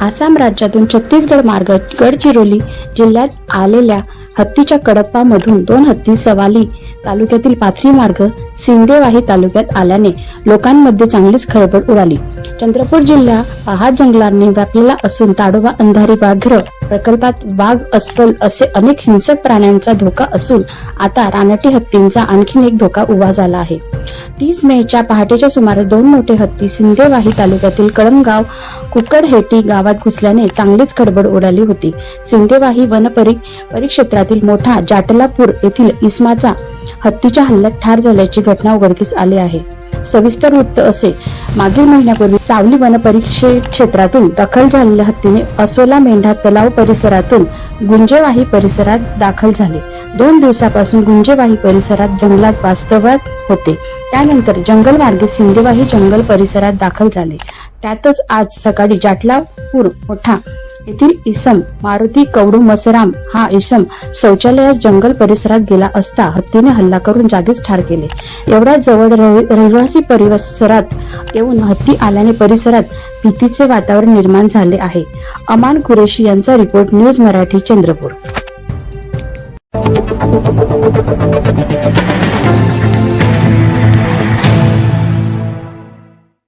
आसाम राज्यातून छत्तीसगड मार्ग गडचिरोली जिल्ह्यात आलेल्या हत्तीच्या कडप्पामधून दोन हत्ती सवाली तालुक्यातील पाथरी मार्ग सिंदेवाही तालुक्यात आल्याने लोकांमध्ये चांगलीच खळबळ उडाली. चंद्रपूर जिल्हा पहाड जंगलांनी व्यापलेला असून ताडोबा अंधारी व्याघ्र प्रकल्पात वाघ अस्वल असे अनेक हिंसक प्राण्यांचा धोका असून आता रानटी हत्तींचा आणखीन एक धोका उभा झाला आहे. तीस मेच्या पहाटेच्या सुमारे दोन मोठे हत्ती सिंदेवाही तालुक्यातील कळमगाव कुकडहेटी गावात घुसल्याने चांगलीच खडबड उडाली होती. सिंदेवाही वन परि परिक्षेत्रातील मोठा जाटलापूर येथील इस्माचा हत्तीच्या हल्ल्यात ठार झाल्याची घटना उघडकीस आली आहे. सविस्तर वृत्त असे मागील महिन्यापूर्वी सावली वनपरीक्षे क्षेत्रातून दाखल झालेल्या हत्तीने असोला मेंढा तलाव परिसरातून गुंजेवाही परिसरात दाखल झाले. दोन दिवसापासून गुंजेवाही परिसरात जंगलात वास्तव्यात होते. त्यानंतर जंगल मार्गे सिंदेवाही जंगल परिसरात दाखल झाले. त्यातच आज सकाळी जाटलापूर मोठा येथील इसम मारुती कवडू मसराम हा इसम शौचालयात जंगल परिसरात गेला असता हत्तीने हल्ला करून जागीच ठार केले. एवढ्या जवळ रहिवासी परिसरात येऊन हत्ती आल्याने परिसरात भीतीचे वातावरण निर्माण झाले आहे. अमान कुरेशी यांचा रिपोर्ट न्यूज मराठी चंद्रपूर.